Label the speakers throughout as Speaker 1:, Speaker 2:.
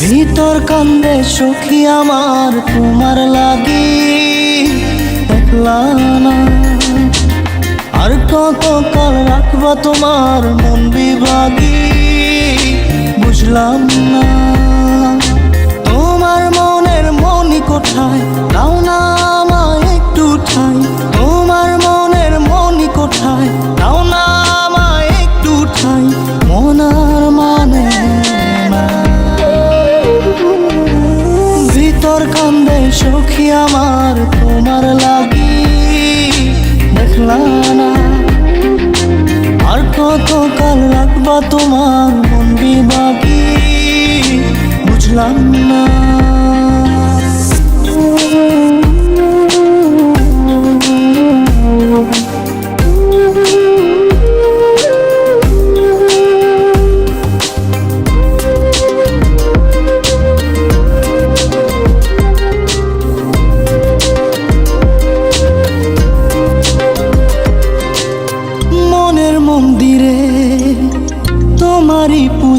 Speaker 1: ভিতর কান্দে সুখী আমার, তোমার লাগি না। আর কত কাল রাখবা তোমার মন বিভাগী, বুঝলাম না। আমার তোমার লাগি দেখলা না। আর কত কাল রাখবা তোমার মন বাকি বুঝলাম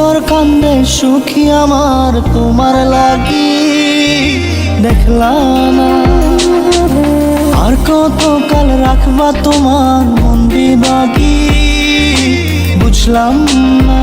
Speaker 1: না ভিতর কান্দে সুখী আমার তোমার লাগি। দেখলাম আর কত কাল রাখবা তোমার মন বিভাগী? বুঝলাম না।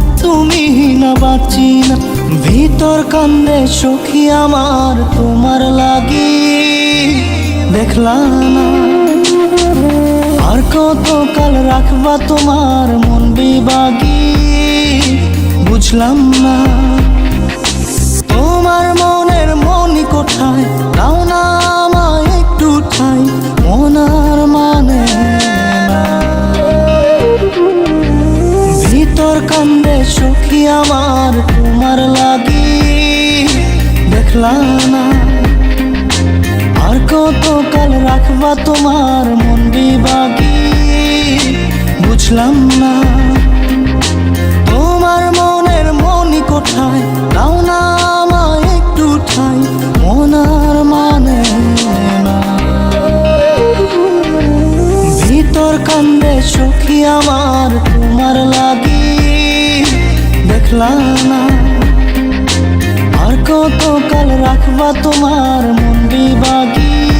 Speaker 1: তুমি না বাঁচি না, ভিতর কান্দে সখী আমার তোমার লাগি। দেখলা না, আর কত কাল রাখবা তোমার মন বিভাগী। বুঝলাম না, তোমার মনের মনি কোঠায় দাও না আমায় একটু ঠাই মানে আমার তোমার লাগি, দেখলা না। আর কত কাল রাখবা তোমার মন বিভাগী বুঝলাম না। তোমার মনের মনি কোঠায় দাও না একটু ঠাই মনার মানে ভিতর কান্দে আমার দেখলা না। আর কত কাল রাখবা তোমার মন বিভাগী